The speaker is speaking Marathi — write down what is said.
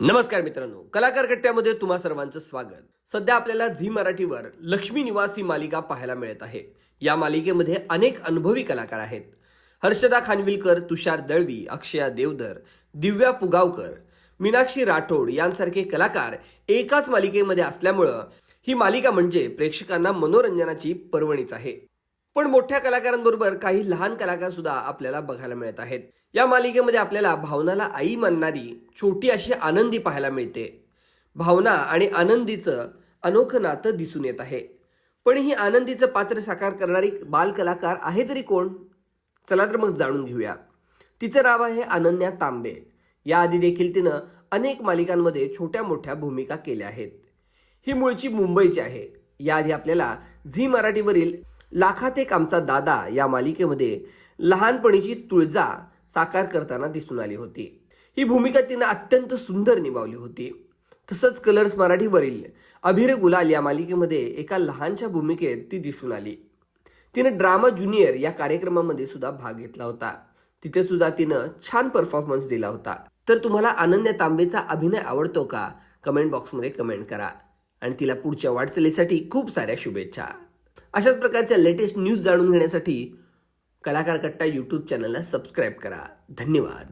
नमस्कार मित्रांनो कलाकार कट्ट्यामध्ये तुम्हा सर्वांचं स्वागत. सध्या आपल्याला झी मराठीवर लक्ष्मी निवासी मालिका पाहायला मिळत आहे. या मालिकेमध्ये अनेक अनुभवी कलाकार आहेत. हर्षदा खानविलकर तुषार दळवी अक्षया देवधर दिव्या पुगावकर मीनाक्षी राठोड यांसारखे कलाकार एकाच मालिकेमध्ये असल्यामुळं ही मालिका म्हणजे प्रेक्षकांना मनोरंजनाची पर्वणीच आहे. पण मोठ्या कलाकारांबरोबर काही लहान कलाकार सुद्धा आपल्याला बघायला मिळत आहेत. या मालिकेमध्ये आपल्याला भावनाला आई मानणारी छोटी अशी आनंदी पाहायला मिळते. भावना आणि आनंदीचं अनोखं नातं दिसून येत आहे. पण ही आनंदीचं पात्र साकार करणारी बालकलाकार आहे तरी कोण? चला तर मग जाणून घेऊया. तिचं नाव आहे अनन्या तांबे. याआधी देखील तिनं अनेक मालिकांमध्ये छोट्या मोठ्या भूमिका केल्या आहेत. ही मूळची मुंबईची आहे. याआधी आपल्याला झी मराठीवरील लाखात एक आमचा दादा या मालिकेमध्ये लहानपणीची तुळजा साकार करताना दिसून आली होती. ही भूमिका तिनं अत्यंत सुंदर निभावली होती. तसंच कलर्स मराठीवरील अभिर गुलाल या मालिकेमध्ये एका लहानशा भूमिकेत ती दिसून आली. तिनं ड्रामा ज्युनियर या कार्यक्रमामध्ये सुद्धा भाग घेतला होता. तिथे सुद्धा तिनं छान परफॉर्मन्स दिला होता. तर तुम्हाला अनन्या तांबेचा अभिनय आवडतो का? कमेंट बॉक्समध्ये कमेंट करा. आणि तिला पुढच्या वाटचालीसाठी खूप साऱ्या शुभेच्छा. अशाच प्रकारच्या लेटेस्ट न्यूज जाणून घेण्यासाठी कलाकार कट्टा यूट्यूब चॅनलला सबस्क्राईब करा. धन्यवाद.